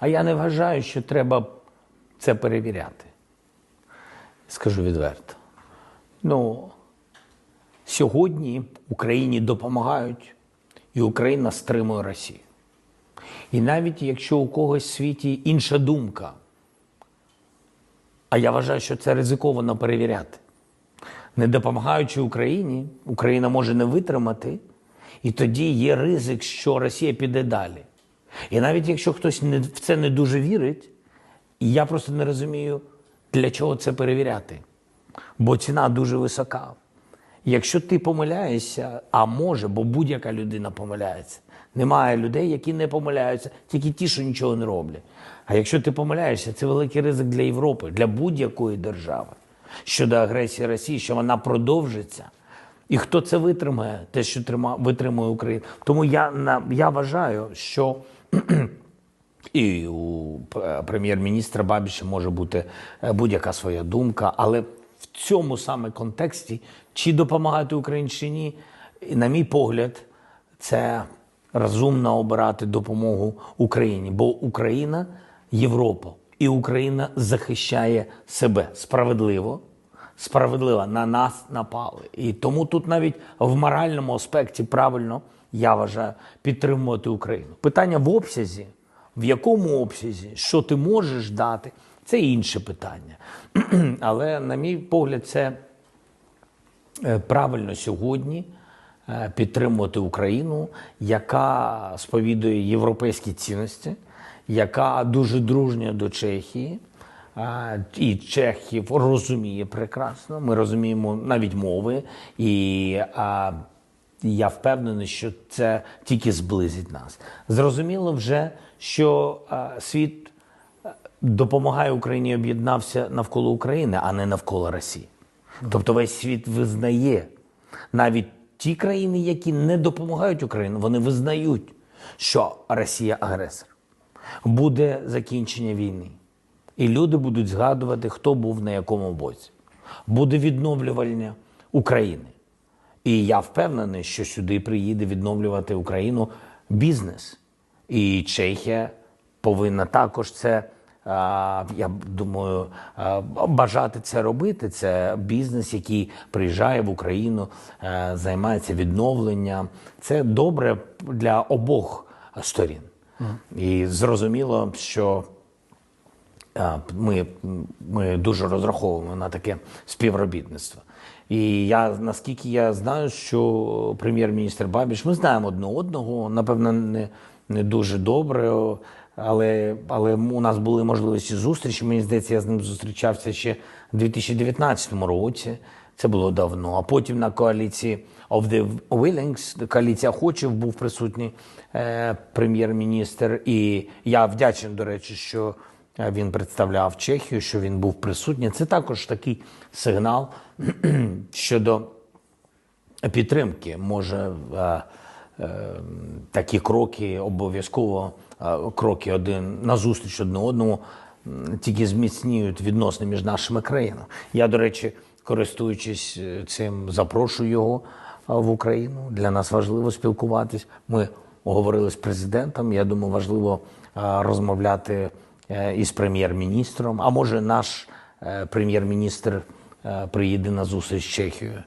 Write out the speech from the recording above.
А я не вважаю, що треба це перевіряти. Скажу відверто. Ну, сьогодні Україні допомагають, і Україна стримує Росію. І навіть якщо у когось в світі інша думка, а я вважаю, що це ризиковано перевіряти. Не допомагаючи Україні, Україна може не витримати, і тоді є ризик, що Росія піде далі. І навіть якщо хтось не, в це не дуже вірить, я просто не розумію, для чого це перевіряти. Бо ціна дуже висока. Якщо ти помиляєшся, а може, бо будь-яка людина помиляється. Немає людей, які не помиляються, тільки ті, що нічого не роблять. А якщо ти помиляєшся, це великий ризик для Європи, для будь-якої держави щодо агресії Росії, що вона продовжиться. І хто це витримає, те, що трима, витримує Україна. Тому я, на, я вважаю, що і у прем'єр-міністра Бабіша може бути е, будь-яка своя думка, але в цьому саме контексті, чи допомагати Україні чи ні, на мій погляд, це розумно обирати допомогу Україні, бо Україна Європа, і Україна захищає себе справедливо. Справедливо на нас напали. І тому тут навіть в моральному аспекті правильно, я вважаю, підтримувати Україну. Питання в обсязі, в якому обсязі, що ти можеш дати, це інше питання. Але, на мій погляд, це е, правильно сьогодні е, підтримувати Україну, яка сповідує європейські цінності, яка дуже дружня до Чехії. І Чехів розуміє прекрасно. Ми розуміємо навіть мови, і а, я впевнений, що це тільки зблизить нас. Зрозуміло вже, що а, світ допомагає Україні об'єднався навколо України, а не навколо Росії. Тобто весь світ визнає навіть ті країни, які не допомагають Україні, вони визнають, що Росія агресор. Буде закінчення війни. І люди будуть згадувати, хто був на якому боці. Буде відновлювання України. І я впевнений, що сюди приїде відновлювати Україну бізнес. І Чехія повинна також це, я думаю, бажати це робити. Це бізнес, який приїжджає в Україну, е, займається відновленням. Це добре для обох сторін. І зрозуміло, що Ми, ми дуже розраховуємо на таке співробітництво. І я наскільки я знаю, що прем'єр-міністр Бабіш, ми знаємо одне одного, напевно, не, не дуже добре, але, але у нас були можливості зустрічі. Мені здається, я з ним зустрічався ще в 2019 році. Це було давно. А потім на коаліції of the Willings, коаліція охочих, був присутній е, прем'єр-міністр. І я вдячний, до речі, що він представляв Чехію, що він був присутній. Це також такий сигнал щодо підтримки. Може е, е, такі кроки обов'язково е, кроки один назустріч одне одному тільки зміцнюють відносини між нашими країнами. Я, до речі, користуючись е, цим, запрошую його е, в Україну. Для нас важливо спілкуватись. Ми говорили з президентом. Я думаю, важливо е, розмовляти е, із прем'єр-міністром. А може, наш е, прем'єр-міністр е, приїде на зустріч з Чехією.